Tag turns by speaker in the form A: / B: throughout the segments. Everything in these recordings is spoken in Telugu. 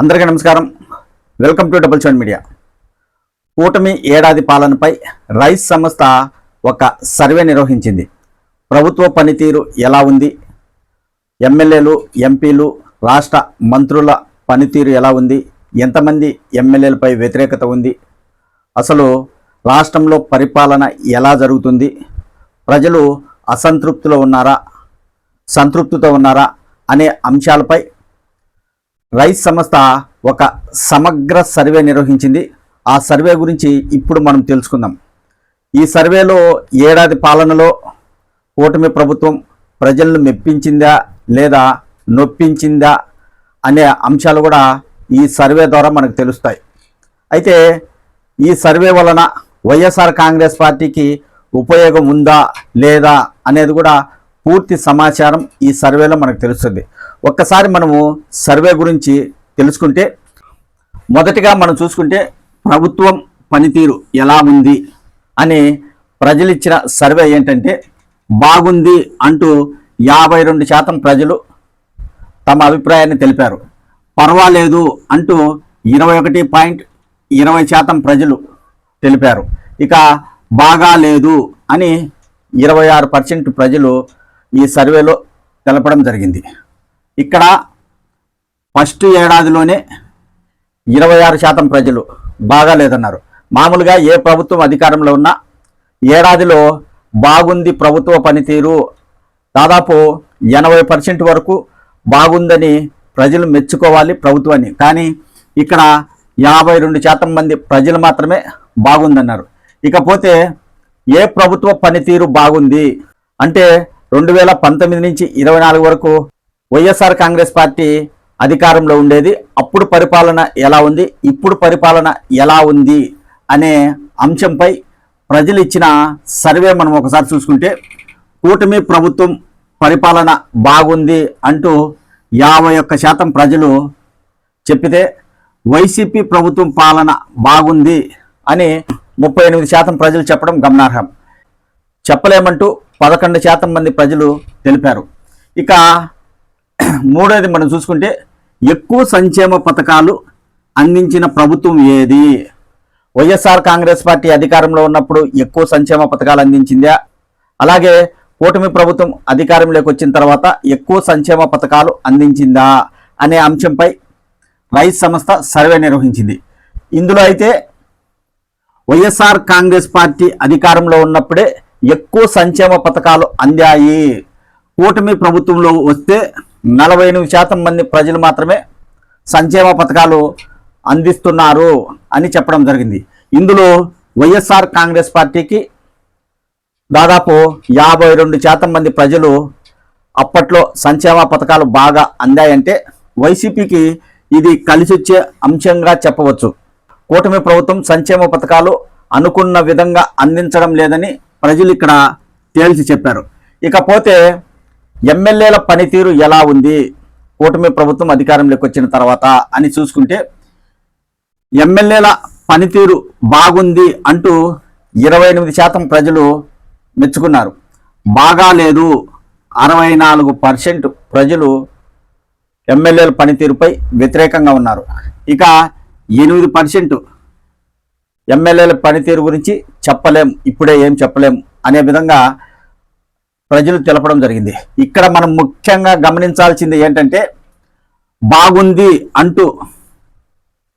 A: అందరికీ నమస్కారం. Welcome to double seven media కూటమి ఏడాది పాలనపై రైస్ సంస్థ ఒక సర్వే నిర్వహించింది. ప్రభుత్వ పనితీరు ఎలా ఉంది? ఎమ్మెల్యేలు ఎంపీలు రాష్ట్ర మంత్రుల పనితీరు ఎలా ఉంది? ఎంతమంది ఎమ్మెల్యేలపై వ్యతిరేకత ఉంది? అసలు రాష్ట్రంలో పరిపాలన ఎలా జరుగుతుంది? ప్రజలు అసంతృప్తిలో ఉన్నారా? సంతృప్తితో ఉన్నారా? అనే అంశాలపై రైస్ సంస్థ ఒక సమగ్ర సర్వే నిర్వహించింది. ఆ సర్వే గురించి ఇప్పుడు మనం తెలుసుకుందాం. ఈ సర్వేలో ఏడాది పాలనలో కూటమి ప్రభుత్వం ప్రజలను మెప్పించిందా లేదా నొప్పించిందా అనే అంశాలు కూడా ఈ సర్వే ద్వారా మనకు తెలుస్తాయి. అయితే ఈ సర్వే వలన వైఎస్ఆర్ కాంగ్రెస్ పార్టీకి ఉపయోగం ఉందా లేదా అనేది కూడా పూర్తి సమాచారం ఈ సర్వేలో మనకు తెలుస్తుంది. ఒక్కసారి మనము సర్వే గురించి తెలుసుకుంటే మొదటిగా మనం చూసుకుంటే ప్రభుత్వం పనితీరు ఎలా ఉంది అని ప్రజలిచ్చిన సర్వే ఏంటంటే బాగుంది అంటూ యాభై రెండు శాతం ప్రజలు తమ అభిప్రాయాన్ని తెలిపారు. పర్వాలేదు అంటూ ఇరవై ఒకటి పాయింట్ ఇరవై శాతం ప్రజలు తెలిపారు. ఇక బాగా లేదు అని ఇరవై ఆరు పర్సెంట్ ప్రజలు ఈ సర్వేలో తెలపడం జరిగింది. ఇక్కడ ఫస్ట్ ఏడాదిలోనే ఇరవై ఆరు శాతం ప్రజలు బాగా లేదన్నారు. మామూలుగా ఏ ప్రభుత్వం అధికారంలో ఉన్నా ఏడాదిలో బాగుంది ప్రభుత్వ పనితీరు దాదాపు ఎనభై పర్సెంట్ వరకు బాగుందని ప్రజలు మెచ్చుకోవాలి ప్రభుత్వాన్ని. కానీ ఇక్కడ యాభై రెండు శాతం మంది ప్రజలు మాత్రమే బాగుందన్నారు. ఇకపోతే ఏ ప్రభుత్వ పనితీరు బాగుంది? అంటే రెండు వేల పంతొమ్మిది నుంచి ఇరవై నాలుగు వరకు వైఎస్ఆర్ కాంగ్రెస్ పార్టీ అధికారంలో ఉండేది. అప్పుడు పరిపాలన ఎలా ఉంది? ఇప్పుడు పరిపాలన ఎలా ఉంది? అనే అంశంపై ప్రజలు ఇచ్చిన సర్వే మనం ఒకసారి చూసుకుంటే కూటమి ప్రభుత్వం పరిపాలన బాగుంది అంటూ యాభై ఒక్క శాతం ప్రజలు చెప్పితే వైసీపీ ప్రభుత్వం పాలన బాగుంది అని ముప్పై ఎనిమిది శాతం ప్రజలు చెప్పడం గమనార్హం. చెప్పలేమంటూ పదకొండు శాతం మంది ప్రజలు తెలిపారు. ఇక మూడోది మనం చూసుకుంటే ఎక్కువ సంక్షేమ పథకాలు అందించిన ప్రభుత్వం ఏది? వైఎస్ఆర్ కాంగ్రెస్ పార్టీ అధికారంలో ఉన్నప్పుడు ఎక్కువ సంక్షేమ పథకాలు అందించిందా? అలాగే కూటమి ప్రభుత్వం అధికారంలోకి వచ్చిన తర్వాత ఎక్కువ సంక్షేమ పథకాలు అందించిందా అనే అంశంపై రైస్ సంస్థ సర్వే నిర్వహించింది. ఇందులో అయితే వైఎస్ఆర్ కాంగ్రెస్ పార్టీ అధికారంలో ఉన్నప్పుడే ఎక్కువ సంక్షేమ పథకాలు అందాయి. కూటమి ప్రభుత్వంలో వస్తే నలభై ఎనిమిది శాతం మంది ప్రజలు మాత్రమే సంక్షేమ పథకాలు అందిస్తున్నారు అని చెప్పడం జరిగింది. ఇందులో వైఎస్ఆర్ కాంగ్రెస్ పార్టీకి దాదాపు యాభై రెండు శాతం మంది ప్రజలు అప్పట్లో సంక్షేమ పథకాలు బాగా అందాయంటే వైసీపీకి ఇది కలిసొచ్చే అంశంగా చెప్పవచ్చు. కూటమి ప్రభుత్వం సంక్షేమ పథకాలు అనుకున్న విధంగా అందించడం లేదని ప్రజలు ఇక్కడ తేల్చి చెప్పారు. ఇకపోతే ఎమ్మెల్యేల పనితీరు ఎలా ఉంది? కూటమి ప్రభుత్వం అధికారంలోకి వచ్చిన తర్వాత అని చూసుకుంటే ఎమ్మెల్యేల పనితీరు బాగుంది అంటూ ఇరవై ఎనిమిది శాతం ప్రజలు మెచ్చుకున్నారు. బాగాలేదు అరవై నాలుగు పర్సెంట్ ప్రజలు ఎమ్మెల్యేల పనితీరుపై వ్యతిరేకంగా ఉన్నారు. ఇక ఎనిమిది పర్సెంట్ ఎమ్మెల్యేల పనితీరు గురించి చెప్పలేం ఇప్పుడే ఏం చెప్పలేం అనే విధంగా ప్రజలు తెలపడం జరిగింది. ఇక్కడ మనం ముఖ్యంగా గమనించాల్సింది ఏంటంటే బాగుంది అంటూ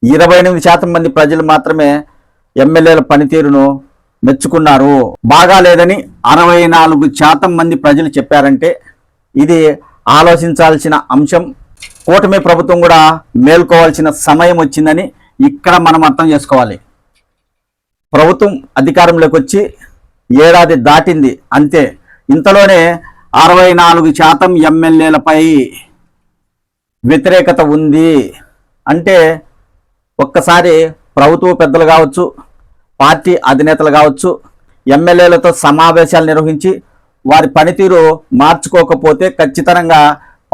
A: ఇరవై ఎనిమిది శాతం మంది ప్రజలు మాత్రమే ఎమ్మెల్యేల పనితీరును మెచ్చుకున్నారు. బాగా లేదని అరవై నాలుగు శాతం మంది ప్రజలు చెప్పారంటే ఇది ఆలోచించాల్సిన అంశం. కూటమి ప్రభుత్వం కూడా మేల్కోవాల్సిన సమయం వచ్చిందని ఇక్కడ మనం అర్థం చేసుకోవాలి. ప్రభుత్వం అధికారంలోకి వచ్చి ఏడాది దాటింది అంతే. ఇంతలోనే అరవై నాలుగు శాతం ఎమ్మెల్యేలపై వ్యతిరేకత ఉంది అంటే ఒక్కసారి ప్రభుత్వ పెద్దలు కావచ్చు పార్టీ అధినేతలు కావచ్చు ఎమ్మెల్యేలతో సమావేశాలు నిర్వహించి వారి పనితీరు మార్చుకోకపోతే ఖచ్చితంగా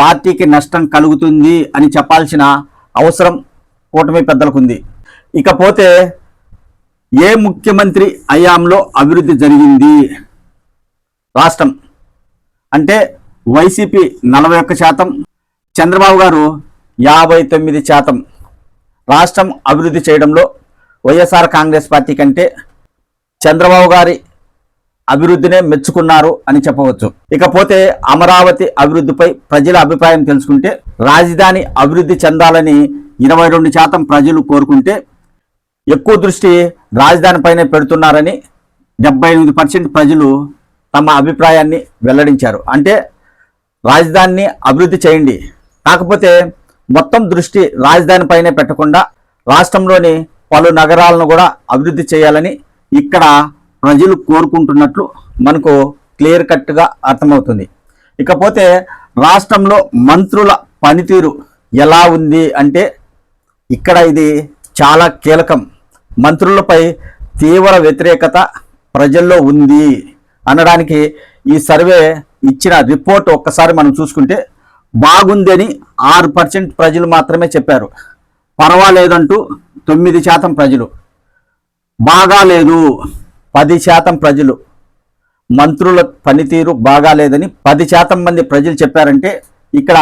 A: పార్టీకి నష్టం కలుగుతుంది అని చెప్పాల్సిన అవసరం కూటమి పెద్దలకు ఉంది. ఇకపోతే ఏ ముఖ్యమంత్రి హయాంలో అభివృద్ధి జరిగింది? రాష్ట్రం. అంటే వైసీపీ నలభై ఒక్క శాతం చంద్రబాబు గారు యాభై తొమ్మిది శాతం. రాష్ట్రం అభివృద్ధి చేయడంలో వైఎస్ఆర్ కాంగ్రెస్ పార్టీ కంటే చంద్రబాబు గారి అభివృద్ధినే మెచ్చుకున్నారు అని చెప్పవచ్చు. ఇకపోతే అమరావతి అభివృద్ధిపై ప్రజల అభిప్రాయం తెలుసుకుంటే రాజధాని అభివృద్ధి చెందాలని ఇరవై రెండు శాతం ప్రజలు కోరుకుంటే ఎక్కువ దృష్టి రాజధాని పైనే పెడుతున్నారని డెబ్బై ఎనిమిది పర్సెంట్ ప్రజలు తమ అభిప్రాయాన్ని వెల్లడించారు. అంటే రాజధానిని అభివృద్ధి చేయండి. కాకపోతే మొత్తం దృష్టి రాజధానిపైనే పెట్టకుండా రాష్ట్రంలోని పలు నగరాలను కూడా అభివృద్ధి చేయాలని ఇక్కడ ప్రజలు కోరుకుంటున్నట్లు మనకు క్లియర్ కట్గా అర్థమవుతుంది. ఇకపోతే రాష్ట్రంలో మంత్రుల పనితీరు ఎలా ఉంది అంటే ఇక్కడ ఇది చాలా కీలకం. మంత్రులపై తీవ్ర వ్యతిరేకత ప్రజల్లో ఉంది. అనడానికి ఈ సర్వే ఇచ్చిన రిపోర్ట్ ఒక్కసారి మనం చూసుకుంటే బాగుందని ఆరు పర్సెంట్ ప్రజలు మాత్రమే చెప్పారు. పర్వాలేదంటూ తొమ్మిది శాతం ప్రజలు. బాగాలేదు పది శాతం ప్రజలు. మంత్రుల పనితీరు బాగాలేదని పది శాతం మంది ప్రజలు చెప్పారంటే ఇక్కడ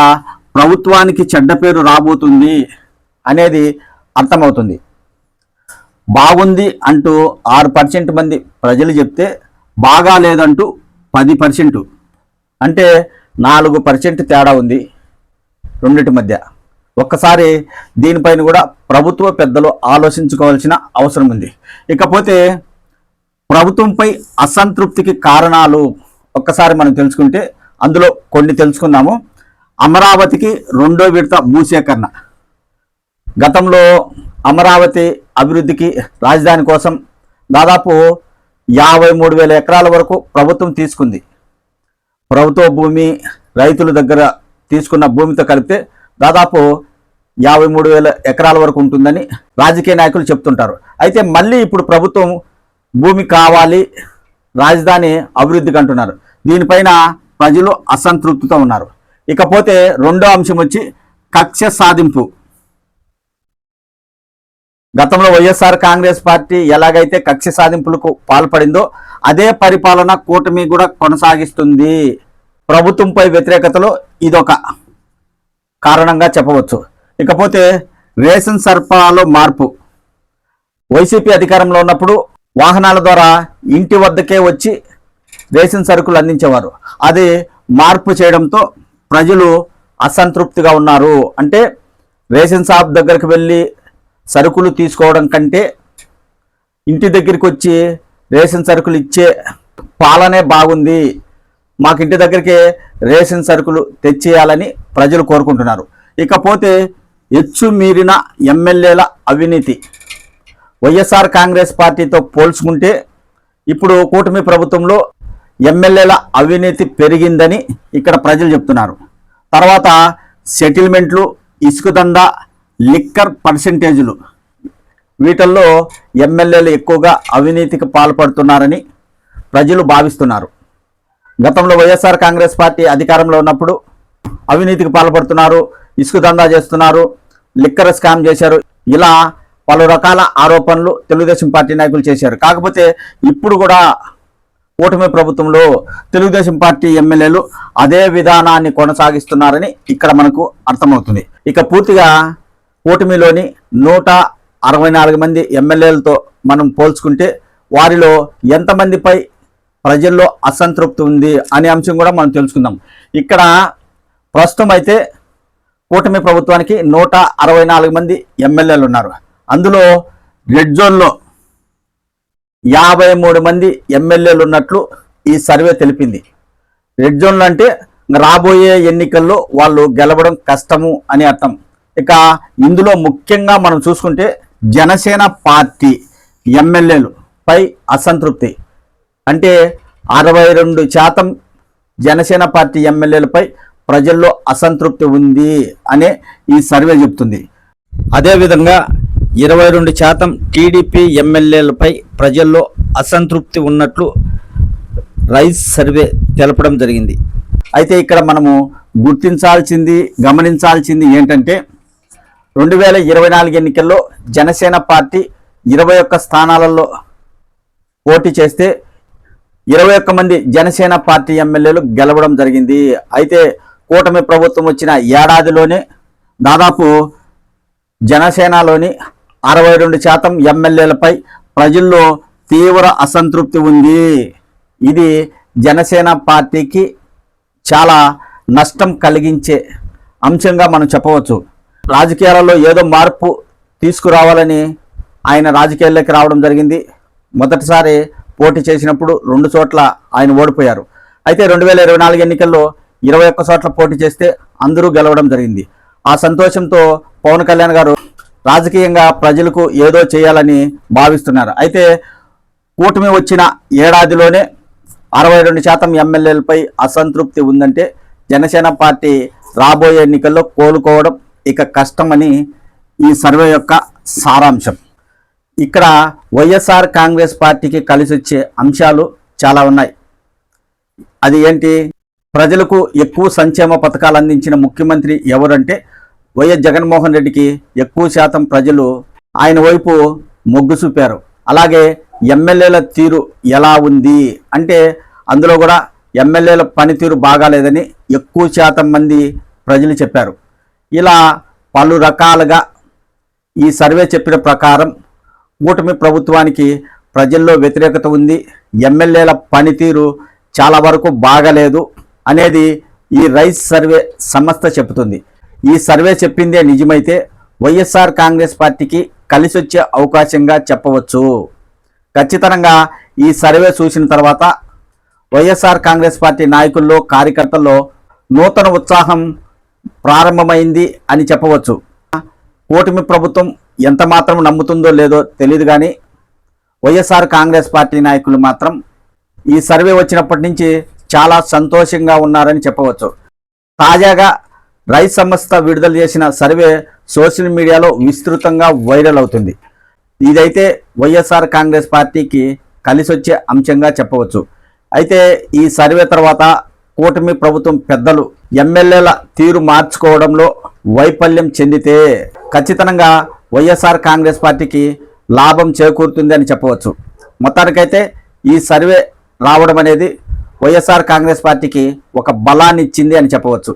A: ప్రభుత్వానికి చెడ్డ పేరు రాబోతుంది అనేది అర్థమవుతుంది. బాగుంది అంటూ ఆరు పర్సెంట్ మంది ప్రజలు చెప్తే బాగా లేదంటూ పది పర్సెంట్. అంటే నాలుగు పర్సెంట్ తేడా ఉంది రెండిటి మధ్య. ఒక్కసారి దీనిపైన కూడా ప్రభుత్వ పెద్దలు ఆలోచించుకోవాల్సిన అవసరం ఉంది. ఇకపోతే ప్రభుత్వంపై అసంతృప్తికి కారణాలు ఒక్కసారి మనం తెలుసుకుంటే అందులో కొన్ని తెలుసుకుందాము. అమరావతికి రెండో విడత భూసేకరణ. గతంలో అమరావతి అభివృద్ధికి రాజధాని కోసం దాదాపు యాభై మూడు వేల ఎకరాల వరకు ప్రభుత్వం తీసుకుంది. ప్రభుత్వ భూమి రైతుల దగ్గర తీసుకున్న భూమితో కలిపితే దాదాపు యాభై మూడు వేల ఎకరాల వరకు ఉంటుందని రాజకీయ నాయకులు చెప్తుంటారు. అయితే మళ్ళీ ఇప్పుడు ప్రభుత్వం భూమి కావాలి రాజధాని అభివృద్ధికి అంటున్నారు దీనిపైన ప్రజలు అసంతృప్తితో ఉన్నారు. ఇకపోతే రెండో అంశం వచ్చి కక్ష సాధింపు. గతంలో వైఎస్ఆర్ కాంగ్రెస్ పార్టీ ఎలాగైతే కక్ష సాధింపులకు పాల్పడిందో అదే పరిపాలన కూటమి కూడా కొనసాగిస్తుంది. ప్రభుత్వంపై వ్యతిరేకతలో ఇదొక కారణంగా చెప్పవచ్చు. ఇకపోతే రేషన్ సరఫరాలో మార్పు. వైసీపీ అధికారంలో ఉన్నప్పుడు వాహనాల ద్వారా ఇంటి వద్దకే వచ్చి రేషన్ సరుకులు అందించేవారు. అది మార్పు చేయడంతో ప్రజలు అసంతృప్తిగా ఉన్నారు. అంటే రేషన్ షాప్ దగ్గరికి వెళ్ళి సరుకులు తీసుకోవడం కంటే ఇంటి దగ్గరికి వచ్చి రేషన్ సరుకులు ఇచ్చే పాలనే బాగుంది. మాకు ఇంటి దగ్గరికి రేషన్ సరుకులు తెచ్చేయాలని ప్రజలు కోరుకుంటున్నారు. ఇకపోతే హెచ్చు మీరిన ఎమ్మెల్యేల అవినీతి. వైఎస్ఆర్ కాంగ్రెస్ పార్టీతో పోల్చుకుంటే ఇప్పుడు కూటమి ప్రభుత్వంలో ఎమ్మెల్యేల అవినీతి పెరిగిందని ఇక్కడ ప్రజలు చెప్తున్నారు. తర్వాత సెటిల్మెంట్లు ఇసుక దందా లిక్కర్ పర్సెంటేజీలు. వీటిల్లో ఎమ్మెల్యేలు ఎక్కువగా అవినీతికి పాల్పడుతున్నారని ప్రజలు భావిస్తున్నారు. గతంలో వైఎస్ఆర్ కాంగ్రెస్ పార్టీ అధికారంలో ఉన్నప్పుడు అవినీతికి పాల్పడుతున్నారు ఇసుక దందా చేస్తున్నారు లిక్కర్ స్కామ్ చేశారు. ఇలా పలు రకాల ఆరోపణలు తెలుగుదేశం పార్టీ నాయకులు చేశారు. కాకపోతే ఇప్పుడు కూడా కూటమి ప్రభుత్వంలో తెలుగుదేశం పార్టీ ఎమ్మెల్యేలు అదే విధానాన్ని కొనసాగిస్తున్నారని ఇక్కడ మనకు అర్థమవుతుంది. ఇక పూర్తిగా కూటమిలోని నూట అరవై నాలుగు మంది ఎమ్మెల్యేలతో మనం పోల్చుకుంటే వారిలో ఎంతమందిపై ప్రజల్లో అసంతృప్తి ఉంది అనే అంశం కూడా మనం తెలుసుకుందాం. ఇక్కడ ప్రస్తుతం అయితే కూటమి ప్రభుత్వానికి నూట అరవై నాలుగు మంది ఎమ్మెల్యేలు ఉన్నారు. అందులో రెడ్ జోన్లో యాభై మూడు మంది ఎమ్మెల్యేలు ఉన్నట్లు ఈ సర్వే తెలిపింది. రెడ్ జోన్లు అంటే రాబోయే ఎన్నికల్లో వాళ్ళు గెలవడం కష్టము అని అర్థం. ఇక ఇందులో ముఖ్యంగా మనం చూసుకుంటే జనసేన పార్టీ ఎమ్మెల్యేలు పై అసంతృప్తి. అంటే అరవై రెండు శాతం జనసేన పార్టీ ఎమ్మెల్యేలపై ప్రజల్లో అసంతృప్తి ఉంది అనే ఈ సర్వే చెప్తుంది. అదేవిధంగా ఇరవై రెండు శాతం టీడీపీ ఎమ్మెల్యేలపై ప్రజల్లో అసంతృప్తి ఉన్నట్లు రైస్ సర్వే తెలపడం జరిగింది. అయితే ఇక్కడ మనము గుర్తించాల్సింది గమనించాల్సింది ఏంటంటే రెండు వేల ఇరవై నాలుగు ఎన్నికల్లో జనసేన పార్టీ ఇరవై ఒక్క స్థానాలలో పోటీ చేస్తే ఇరవై ఒక్క మంది జనసేన పార్టీ ఎమ్మెల్యేలు గెలవడం జరిగింది. అయితే కూటమి ప్రభుత్వం వచ్చిన ఏడాదిలోనే దాదాపు జనసేనలోని అరవై రెండు శాతం ఎమ్మెల్యేలపై ప్రజల్లో తీవ్ర అసంతృప్తి ఉంది. ఇది జనసేన పార్టీకి చాలా నష్టం కలిగించే అంశంగా మనం చెప్పవచ్చు. రాజకీయాలలో ఏదో మార్పు తీసుకురావాలని ఆయన రాజకీయాల్లోకి రావడం జరిగింది. మొదటిసారి పోటీ చేసినప్పుడు రెండు చోట్ల ఆయన ఓడిపోయారు. అయితే రెండు వేల ఇరవై నాలుగు ఎన్నికల్లో ఇరవై ఒక్క చోట్ల పోటీ చేస్తే అందరూ గెలవడం జరిగింది. ఆ సంతోషంతో పవన్ కళ్యాణ్ గారు రాజకీయంగా ప్రజలకు ఏదో చేయాలని భావిస్తున్నారు. అయితే కూటమి వచ్చిన ఏడాదిలోనే అరవై రెండు శాతం ఎమ్మెల్యేలపై అసంతృప్తి ఉందంటే జనసేన పార్టీ రాబోయే ఎన్నికల్లో కోలుకోవడం ఇక కష్టమని ఈ సర్వే యొక్క సారాంశం. ఇక్కడ వైఎస్ఆర్ కాంగ్రెస్ పార్టీకి కలిసి వచ్చే అంశాలు చాలా ఉన్నాయి. అది ఏంటి? ప్రజలకు ఎక్కువ సంక్షేమ పథకాలు అందించిన ముఖ్యమంత్రి ఎవరంటే వైఎస్ జగన్మోహన్ రెడ్డికి ఎక్కువ శాతం ప్రజలు ఆయన వైపు మొగ్గు చూపారు. అలాగే ఎమ్మెల్యేల తీరు ఎలా ఉంది? అంటే అందులో కూడా ఎమ్మెల్యేల పనితీరు బాగాలేదని ఎక్కువ శాతం మంది ప్రజలు చెప్పారు. ఇలా పలు రకాలుగా ఈ సర్వే చెప్పిన ప్రకారం కూటమి ప్రభుత్వానికి ప్రజల్లో వ్యతిరేకత ఉంది. ఎమ్మెల్యేల పనితీరు చాలా వరకు బాగలేదు అనేది ఈ రైస్ సర్వే సంస్థ చెబుతుంది. ఈ సర్వే చెప్పిందే నిజమైతే వైఎస్ఆర్ కాంగ్రెస్ పార్టీకి కలిసి వచ్చే అవకాశంగా చెప్పవచ్చు. ఖచ్చితంగా ఈ సర్వే చూసిన తర్వాత వైఎస్ఆర్ కాంగ్రెస్ పార్టీ నాయకుల్లో కార్యకర్తల్లో నూతన ఉత్సాహం ప్రారంభమైంది అని చెప్పవచ్చు. కూటమి ప్రభుత్వం ఎంత మాత్రం నమ్ముతుందో లేదో తెలియదు కానీ వైఎస్ఆర్ కాంగ్రెస్ పార్టీ నాయకులు మాత్రం ఈ సర్వే వచ్చినప్పటి నుంచి చాలా సంతోషంగా ఉన్నారని చెప్పవచ్చు. తాజాగా రైస్ సంస్థ విడుదల చేసిన సర్వే సోషల్ మీడియాలో విస్తృతంగా వైరల్ అవుతుంది. ఇదైతే వైఎస్ఆర్ కాంగ్రెస్ పార్టీకి కలిసొచ్చే అంశంగా చెప్పవచ్చు. అయితే ఈ సర్వే తర్వాత కూటమి ప్రభుత్వం పెద్దలు ఎమ్మెల్యేల తీరు మార్చుకోవడంలో వైఫల్యం చెందితే ఖచ్చితంగా వైఎస్ఆర్ కాంగ్రెస్ పార్టీకి లాభం చేకూరుతుంది అని చెప్పవచ్చు. మొత్తానికైతే ఈ సర్వే రావడం అనేది వైఎస్ఆర్ కాంగ్రెస్ పార్టీకి ఒక బలాన్ని ఇచ్చింది అని చెప్పవచ్చు.